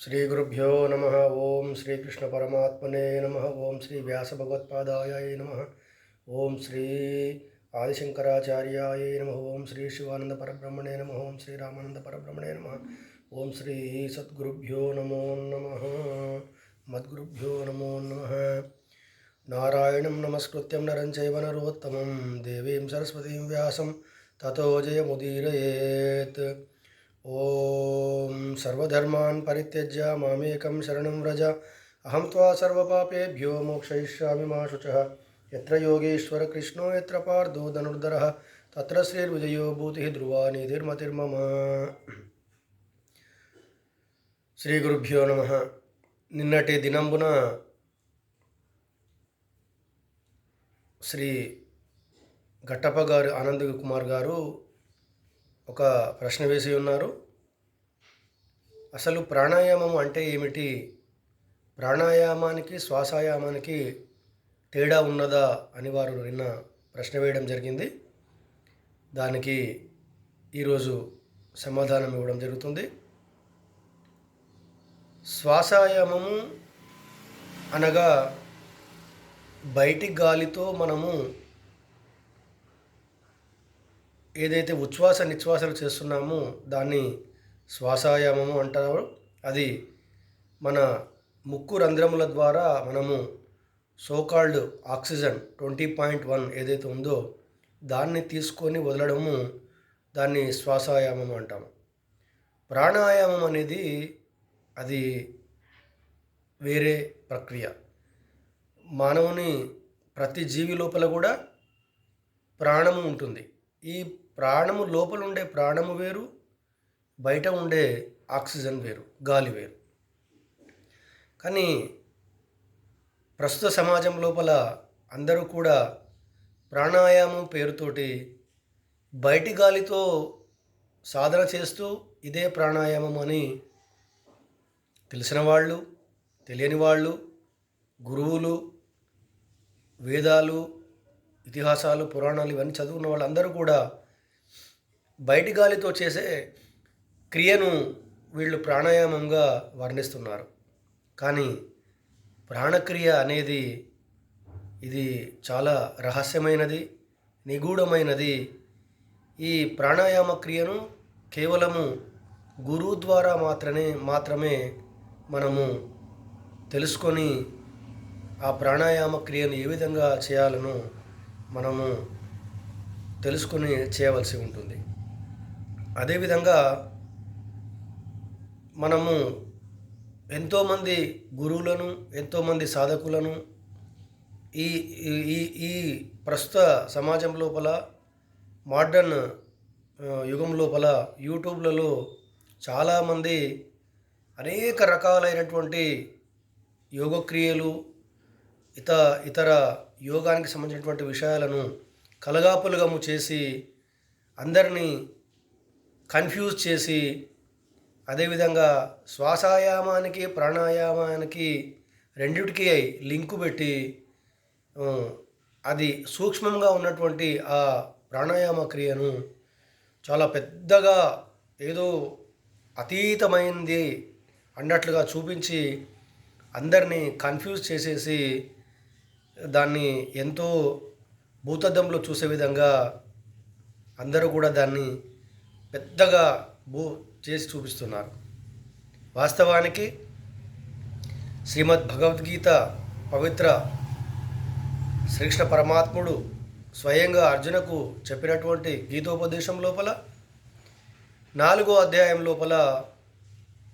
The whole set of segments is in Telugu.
శ్రీగురుభ్యో నమ ఓం శ్రీకృష్ణ పరమాత్మనే నమ ఓం శ్రీ వ్యాసభగవత్పాదాయ నమ ఓం శ్రీ ఆదిశంకరాచార్యాయ నమ ఓం శ్రీ శివానంద పరబ్రహ్మణే నమ ఓం శ్రీ రామానంద పరబ్రహ్మణే నమ ఓం శ్రీ సద్గురుభ్యో నమో నమ మద్గురుభ్యో నమో నమ నారాయణం నమస్కృత్యం నరం చైవ నరోత్తమం ఓం సర్వధర్మాన్ పరిత్యజ్య మామేకం శరణం వ్రజ. అహం త్వా సర్వపాపేభ్యో మోక్షయిష్యామి మా శుచः. ఎత్ర యోగేశ్వర కృష్ణో ఎత్ర పార్థో ధనుర్ధర. తత్ర శ్రీర్విజయో భూతి ధ్రువా నిధిర్మతిర్మమ. శ్రీ గురుభ్యో నమ. నిన్నటి దినంబున శ్రీ గట్టప్ప గారు ఆనంద్ కుమార్ గారు ఒక ప్రశ్న వేసి ఉన్నారు. అసలు ప్రాణాయామం అంటే ఏమిటి? ప్రాణాయామానికి శ్వాసాయామానికి తేడా ఉన్నదా అని వారు నిన్న ప్రశ్న వేయడం జరిగింది. దానికి ఈరోజు సమాధానం ఇవ్వడం జరుగుతుంది. శ్వాసాయామము అనగా బయటి గాలితో మనము ఏదైతే ఉచ్ఛ్వాస నిశ్వాసాలు చేస్తున్నామో దాన్ని శ్వాసాయామము అంటారు. అది మన ముక్కు రంధ్రముల ద్వారా మనము so called oxygen twenty point one ఏదైతే ఉందో దాన్ని తీసుకొని వదలడము దాన్ని శ్వాసాయామం అంటాము ప్రాణాయామం అనేది అది వేరే ప్రక్రియ. మానవుని ప్రతి జీవి లోపల కూడా ప్రాణము ఉంటుంది. ఈ ప్రాణము లోపల ఉండే ప్రాణము వేరు బయట ఉండే ఆక్సిజన్ వేరు గాలి వేరు. కానీ ప్రస్తుత సమాజం లోపల అందరూ కూడా ప్రాణాయామం పేరుతోటి బయటి గాలితో సాధన చేస్తూ ఇదే ప్రాణాయామం అని తెలిసిన వాళ్ళు తెలియని వాళ్ళు గురువులు వేదాలు ఇతిహాసాలు పురాణాలు ఇవన్నీ చదువుకున్న వాళ్ళందరూ కూడా బయటి గాలితో చేసే క్రియను వీళ్ళు ప్రాణాయామంగా వర్ణిస్తున్నారు. కానీ ప్రాణక్రియ అనేది ఇది చాలా రహస్యమైనది నిగూఢమైనది. ఈ ప్రాణాయామ క్రియను కేవలము గురువు ద్వారా మాత్రమే మాత్రమే మనము తెలుసుకొని ఆ ప్రాణాయామ క్రియను ఏ విధంగా చేయాలనో మనము తెలుసుకొని చేయవలసి ఉంటుంది. అదేవిధంగా మనము ఎంతోమంది గురువులను ఎంతోమంది సాధకులను ఈ ఈ ఈ ప్రస్తుత సమాజం లోపల మోడర్న్ యుగం లోపల యూట్యూబ్లలో చాలామంది అనేక రకాలైనటువంటి యోగక్రియలు ఇత ఇతర యోగానికి సంబంధించినటువంటి విషయాలను కలగాపులగము చేసి అందరినీ కన్ఫ్యూజ్ చేసి అదేవిధంగా శ్వాసాయామానికి ప్రాణాయామానికి రెండిటికి లింకు పెట్టి అది సూక్ష్మంగా ఉన్నటువంటి ఆ ప్రాణాయామ క్రియను చాలా పెద్దగా ఏదో అతీతమైంది అన్నట్లుగా చూపించి అందరినీ కన్ఫ్యూజ్ చేసేసి దాన్ని ఎంతో భూతద్దంలో చూసే విధంగా అందరూ కూడా దాన్ని పెద్దగా భూ చేసి చూపిస్తున్నారు. వాస్తవానికి శ్రీమద్ భగవద్గీత పవిత్ర శ్రీకృష్ణ పరమాత్ముడు స్వయంగా అర్జునకు చెప్పినటువంటి గీతోపదేశం లోపల నాలుగో అధ్యాయం లోపల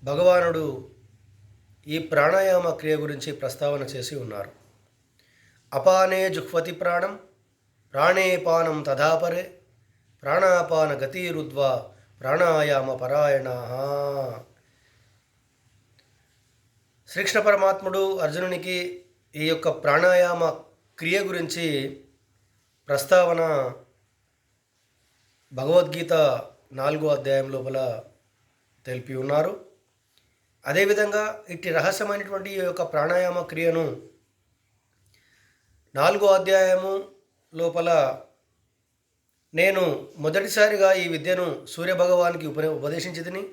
భగవానుడు ఈ ప్రాణాయామ క్రియ గురించి ప్రస్తావన చేసి ఉన్నారు. అపానే జుహ్వతి ప్రాణం ప్రాణేపానం తదాపరే ప్రాణాపాన గతిరుద్వా ప్రాణాయామ పరాయణ. శ్రీకృష్ణ పరమాత్ముడు అర్జునునికి ఈ యొక్క ప్రాణాయామ క్రియ గురించి ప్రస్తావన భగవద్గీత నాలుగో అధ్యాయం లోపల తెలిపి ఉన్నారు. అదేవిధంగా ఇట్టి రహస్యమైనటువంటి ఈ యొక్క ప్రాణాయామ క్రియను నాలుగో అధ్యాయము లోపల నేను మొదటిసారిగా ఈ విద్యను సూర్యభగవానికి ఉప ఉపదేశించితిని.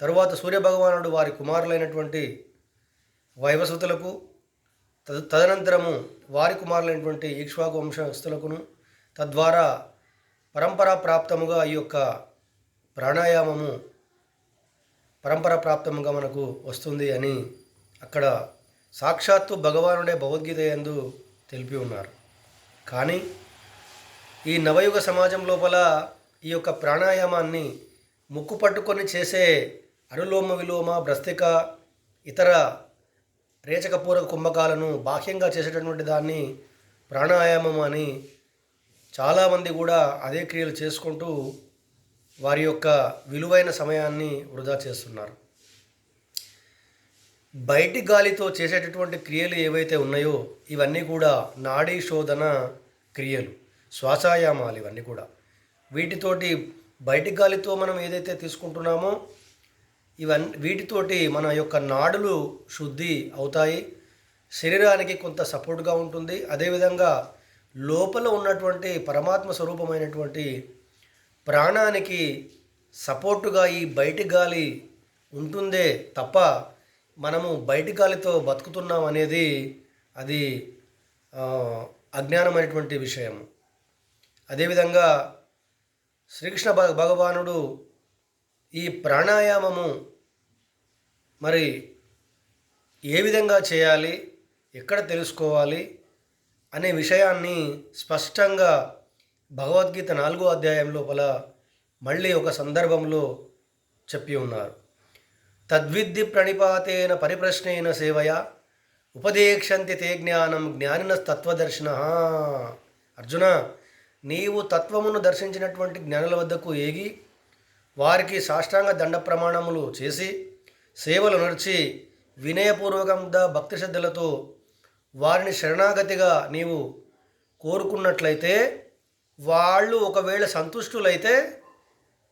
తరువాత సూర్యభగవానుడు వారి కుమారులైనటువంటి వైవసుతులకు తద తదనంతరము వారి కుమారులైనటువంటి ఈక్ష్వాకు వంశస్థులకును తద్వారా పరంపరా ప్రాప్తముగా ఈ యొక్క ప్రాణాయామము పరంపర ప్రాప్తముగా మనకు వస్తుంది అని అక్కడ సాక్షాత్తు భగవానుడే భగవద్గీత యందు తెలిపి ఉన్నారు. కానీ ఈ నవయుగ సమాజం లోపల ఈ యొక్క ప్రాణాయామాన్ని ముక్కు పట్టుకొని చేసే అనులోమ విలోమ భ్రస్తిక ఇతర రేచకపూరక కుంభకాలను బాహ్యంగా చేసేటటువంటి దాన్ని ప్రాణాయామం అని చాలామంది కూడా అదే క్రియలు చేసుకుంటూ వారి యొక్క విలువైన సమయాన్ని వృధా చేస్తున్నారు. బయటి గాలితో చేసేటటువంటి క్రియలు ఏవైతే ఉన్నాయో ఇవన్నీ కూడా నాడీ శోధన క్రియలు శ్వాసాయామాలు ఇవన్నీ కూడా. వీటితోటి బయటి గాలితో మనం ఏదైతే తీసుకుంటున్నామో ఇవన్నీ వీటితోటి మన యొక్క నాడులు శుద్ధి అవుతాయి శరీరానికి కొంత సపోర్ట్గా ఉంటుంది. అదేవిధంగా లోపల ఉన్నటువంటి పరమాత్మ స్వరూపమైనటువంటి ప్రాణానికి సపోర్టుగా ఈ బయటి గాలి ఉంటుందే తప్ప మనము బయటి గాలితో బతుకుతున్నాం అనేది అది అజ్ఞానమైనటువంటి విషయం అదేవిధంగా శ్రీకృష్ణ భగ భగవానుడు ఈ ప్రాణాయామము మరి ఏ విధంగా చేయాలి ఎక్కడ తెలుసుకోవాలి అనే విషయాన్ని స్పష్టంగా భగవద్గీత నాలుగో అధ్యాయం లోపల మళ్ళీ ఒక సందర్భంలో చెప్పి ఉన్నారు. తద్విద్ది ప్రణిపాతేన పరిప్రశ్నేన సేవయ. ఉపదేక్షంతి తే జ్ఞానం జ్ఞానిన తత్వదర్శన అర్జున నీవు తత్వమును దర్శించినటువంటి జ్ఞానుల వద్దకు ఏగి వారికి సాష్టాంగ దండ ప్రమాణములు చేసి సేవలు నడిచి వినయపూర్వకంగా భక్తి శ్రద్ధలతో వారిని శరణాగతిగా నీవు కోరుకున్నట్లయితే వాళ్ళు ఒకవేళ సంతుష్టులైతే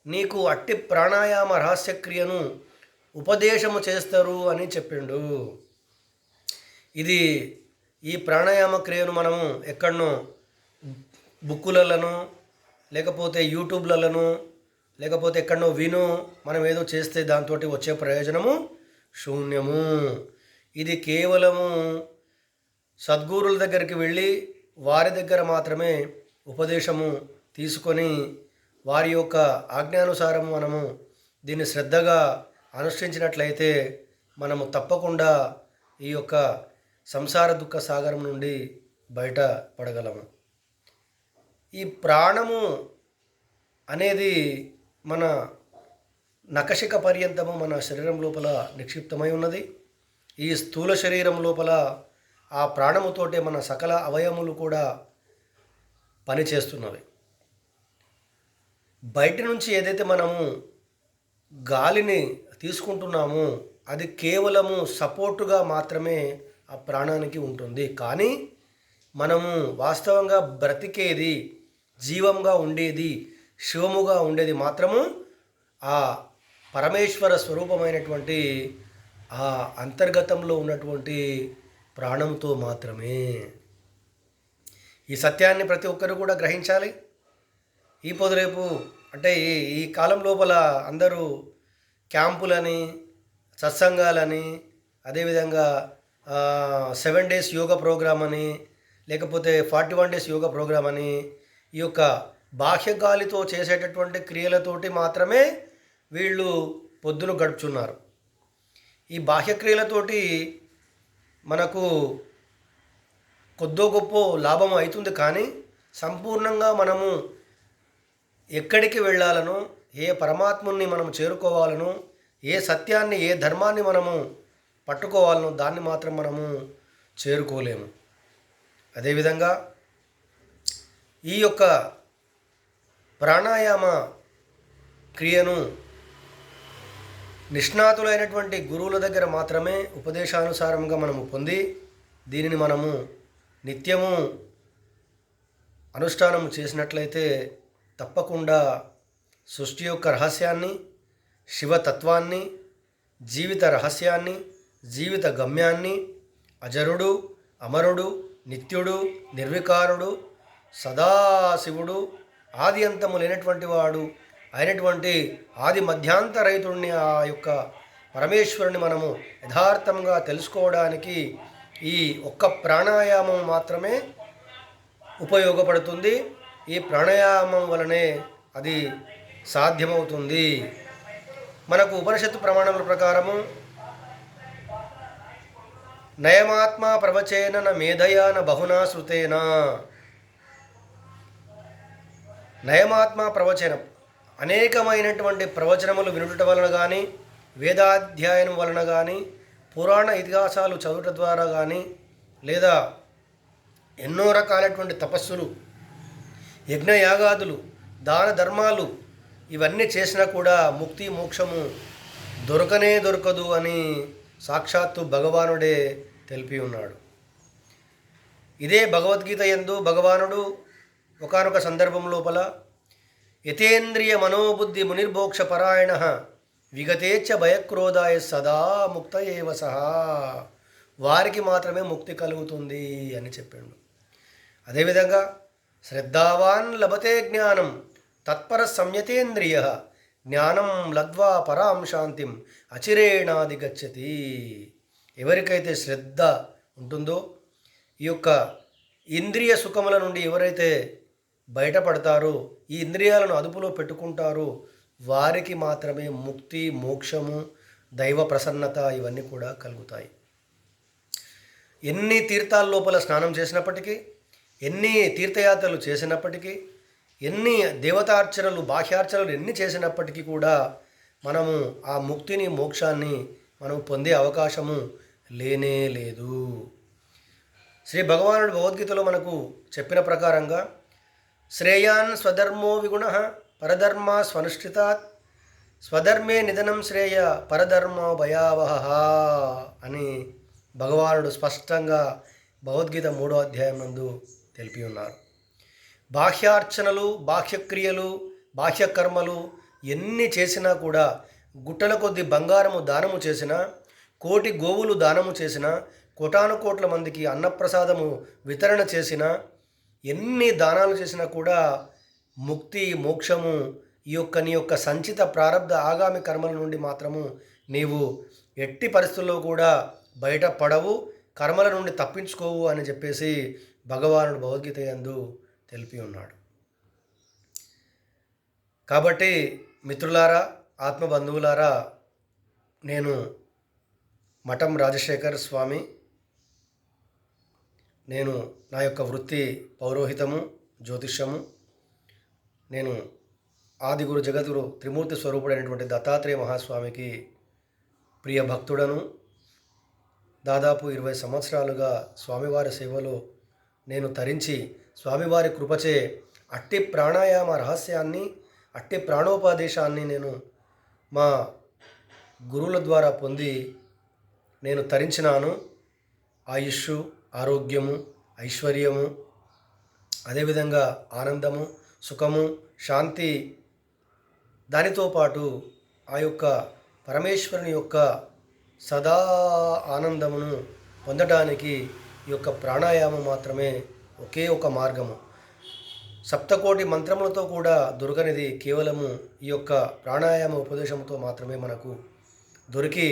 నీకు అట్టి ప్రాణాయామ రహస్యక్రియను ఉపదేశము చేస్తారు అని చెప్పిండు. ఇది ఈ ప్రాణాయామ క్రియను మనము ఎక్కడనో బుక్కులలోనో లేకపోతే యూట్యూబ్లలోనో లేకపోతే ఎక్కడనో విను మనం ఏదో చేస్తే దాంతో వచ్చే ప్రయోజనము శూన్యము. ఇది కేవలము సద్గురుల దగ్గరికి వెళ్ళి వారి దగ్గర మాత్రమే ఉపదేశము తీసుకొని వారి యొక్క ఆజ్ఞానుసారం మనము దీన్ని శ్రద్ధగా అనుష్ఠించినట్లయితే మనము తప్పకుండా ఈ యొక్క సంసార దుఃఖ సాగరం నుండి బయట పడగలము. ఈ ప్రాణము అనేది మన నకశిక పర్యంతము మన శరీరం లోపల నిక్షిప్తమై ఉన్నది. ఈ స్థూల శరీరం లోపల ఆ ప్రాణముతోటే మన సకల అవయములు కూడా పనిచేస్తున్నవి. బయట నుంచి ఏదైతే మనము గాలిని తీసుకుంటున్నాము అది కేవలము సపోర్టుగా మాత్రమే ఆ ప్రాణానికి ఉంటుంది. కానీ మనము వాస్తవంగా బ్రతికేది జీవంగా ఉండేది శివముగా ఉండేది మాత్రము ఆ పరమేశ్వర స్వరూపమైనటువంటి ఆ అంతర్గతంలో ఉన్నటువంటి ప్రాణంతో మాత్రమే. ఈ సత్యాన్ని ప్రతి ఒక్కరు కూడా గ్రహించాలి. ఈ పొదురేపు అంటే ఈ ఈ కాలం లోపల అందరూ క్యాంపులని సత్సంగాలని అదేవిధంగా సెవెన్ డేస్ యోగా ప్రోగ్రామ్ అని లేకపోతే forty one days yoga program అని ఈ యొక్క బాహ్యగాలితో చేసేటటువంటి క్రియలతోటి మాత్రమే వీళ్ళు పొద్దును గడుపుచున్నారు. ఈ బాహ్యక్రియలతోటి మనకు కొద్దో గొప్ప లాభం అవుతుంది కానీ సంపూర్ణంగా మనము ఎక్కడికి వెళ్ళాలనో ఏ పరమాత్ముని మనం చేరుకోవాలను ఏ సత్యాన్ని ఏ ధర్మాన్ని మనము పట్టుకోవాలనో దాన్ని మాత్రం మనము చేరుకోలేము. అదేవిధంగా ఈ యొక్క ప్రాణాయామ క్రియను నిష్ణాతులైనటువంటి గురువుల దగ్గర మాత్రమే ఉపదేశానుసారంగా మనము పొంది దీనిని మనము నిత్యము అనుష్ఠానం చేసినట్లయితే తప్పకుండా సృష్టి యొక్క రహస్యాన్ని శివతత్వాన్ని జీవిత రహస్యాన్ని జీవిత గమ్యాన్ని అజరుడు అమరుడు నిత్యుడు నిర్వికారుడు సదాశివుడు ఆది అంతము లేనటువంటి వాడు అయినటువంటి ఆది మధ్యాంత రైతుడిని ఆ యొక్క పరమేశ్వరుని మనము యథార్థంగా తెలుసుకోవడానికి ఈ ఒక్క ప్రాణాయామం మాత్రమే ఉపయోగపడుతుంది. ఈ ప్రాణాయామం వలనే అది సాధ్యమవుతుంది. మనకు ఉపనిషత్తు ప్రమాణముల ప్రకారము నయమాత్మ ప్రవచేన న మేధయా న బహునా శృతేన. నయమాత్మ ప్రవచనం అనేకమైనటువంటి ప్రవచనములు వినుట వలన కానీ వేదాధ్యాయనం వలన కానీ పురాణ ఇతిహాసాలు చదువుట ద్వారా కానీ లేదా ఎన్నో రకాలైనటువంటి తపస్సులు యజ్ఞయాగాదులు దాన ధర్మాలు ఇవన్నీ చేసినా కూడా ముక్తి మోక్షము దొరకనే దొరకదు అని సాక్షాత్తు భగవానుడే తెలిపి ఉన్నాడు. ఇదే భగవద్గీత ఎందు భగవానుడు ఒకానొక సందర్భం లోపల యతేంద్రియ మనోబుద్ధి మునిర్భోక్ష పరాయణ విగతేచ్ఛ భయక్రోధాయ సదా ముక్త ఏవ సహా. వారికి మాత్రమే ముక్తి కలుగుతుంది అని చెప్పాడు. అదేవిధంగా శ్రద్ధావాన్ లభతే జ్ఞానం తత్పర సంయతేంద్రియ జ్ఞానం లద్వా పరాం శాంతిం అచిరేణాది గచ్చతి ఎవరికైతే శ్రద్ధ ఉంటుందో ఈ యొక్క ఇంద్రియ సుఖముల నుండి ఎవరైతే బయటపడతారో ఈ ఇంద్రియాలను అదుపులో పెట్టుకుంటారో వారికి మాత్రమే ముక్తి మోక్షము దైవ ప్రసన్నత ఇవన్నీ కూడా కలుగుతాయి. ఎన్ని తీర్థాల లోపల స్నానం చేసినప్పటికీ ఎన్ని తీర్థయాత్రలు చేసినప్పటికీ ఎన్ని దేవతార్చనలు బాహ్యార్చనలు ఎన్ని చేసినప్పటికీ కూడా మనము ఆ ముక్తిని మోక్షాన్ని మనం పొందే అవకాశము లేనే లేదు. శ్రీ భగవానుడు భగవద్గీతలో మనకు చెప్పిన ప్రకారంగా శ్రేయాన్ స్వధర్మో విగుణ పరధర్మ స్వనుష్ఠితాత్ స్వధర్మే నిధనం శ్రేయ పరధర్మ భయావహ అని భగవానుడు స్పష్టంగా భగవద్గీత మూడో అధ్యాయం నందు తెలిపి ఉన్నారు. బాహ్యార్చనలు బాహ్యక్రియలు బాహ్యకర్మలు ఎన్ని చేసినా కూడా గుట్టల కొద్ది బంగారము దానము చేసినా కోటి గోవులు దానము చేసినా కోటాను కోట్ల మందికి అన్నప్రసాదము వితరణ చేసినా ఎన్ని దానాలు చేసినా కూడా ముక్తి మోక్షము ఈ యొక్క నీ యొక్క సంచిత ప్రారంధ ఆగామి కర్మల నుండి మాత్రము నీవు ఎట్టి పరిస్థితుల్లో కూడా బయటపడవు కర్మల నుండి తప్పించుకోవు అని చెప్పేసి భగవానుడు భగవద్గీత ఎందు తెలిపి ఉన్నాడు. కాబట్టి మిత్రులారా ఆత్మబంధువులారా నేను మఠం రాజశేఖర్ స్వామి నేను నా యొక్క వృత్తి పౌరోహితము జ్యోతిష్యము నేను ఆదిగురు జగద్గురు త్రిమూర్తి స్వరూపుడైనటువంటి దత్తాత్రేయ మహాస్వామికి ప్రియ భక్తుడను. దాదాపు ఇరవై సంవత్సరాలుగా స్వామివారి సేవలో నేను తరించి స్వామివారి కృపచే అట్టి ప్రాణాయామ రహస్యాన్ని అట్టి ప్రాణోపదేశాన్ని నేను మా గురువుల ద్వారా పొంది నేను తరించినాను. ఆయుష్ ఆరోగ్యము ఐశ్వర్యము అదేవిధంగా ఆనందము సుఖము శాంతి దానితో పాటు ఆ యొక్క పరమేశ్వరుని యొక్క సదా ఆనందమును పొందడానికి ఈ యొక్క ప్రాణాయామం మాత్రమే ఒకే ఒక మార్గము. సప్తకోటి మంత్రములతో కూడా దొరకనిది కేవలము ఈ యొక్క ప్రాణాయామ ఉపదేశంతో మాత్రమే మనకు దొరికి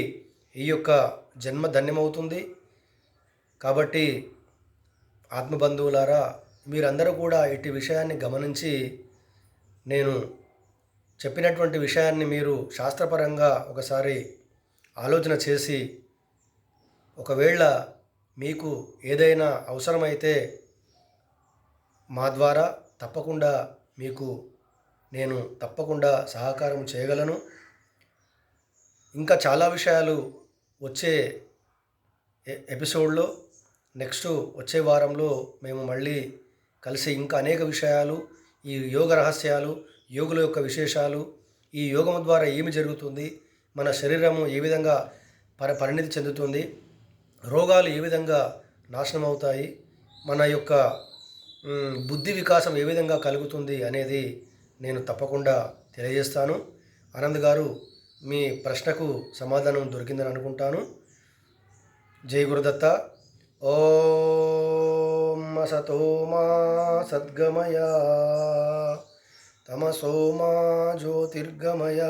ఈ యొక్క జన్మ ధన్యమవుతుంది. కాబట్టి ఆత్మబంధువులారా మీరందరూ కూడా ఇట్టి విషయాన్ని గమనించి నేను చెప్పినటువంటి విషయాన్ని మీరు శాస్త్రపరంగా ఒకసారి ఆలోచన చేసి ఒకవేళ మీకు ఏదైనా అవసరమైతే మా ద్వారా తప్పకుండా మీకు నేను తప్పకుండా సహకారం చేయగలను. ఇంకా చాలా విషయాలు వచ్చే ఎపిసోడ్లో నెక్స్ట్ వచ్చే వారంలో మేము మళ్ళీ కలిసి ఇంకా అనేక విషయాలు ఈ యోగ రహస్యాలు యోగుల యొక్క విశేషాలు ఈ యోగం ద్వారా ఏమి జరుగుతుంది మన శరీరము ఏ విధంగా పర పరిణితి చెందుతుంది రోగాలు ఏ విధంగా నాశనం అవుతాయి మన యొక్క బుద్ధి వికాసం ఏ విధంగా కలుగుతుంది అనేది నేను తప్పకుండా తెలియజేస్తాను. ఆనంద్ గారు మీ ప్రశ్నకు సమాధానం దొరికిందని అనుకుంటాను. జై గురుదత్త. ఓం సతో మా సద్గమయ. తమసో జ్యోతిర్గమయ.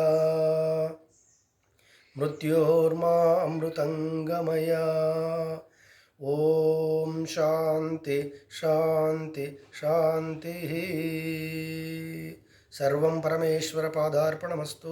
మృత్యోర్మా అమృతంగమయ. ओम शांति शांति शांति। सर्व परमेश्वर पादार्पणमस्तु।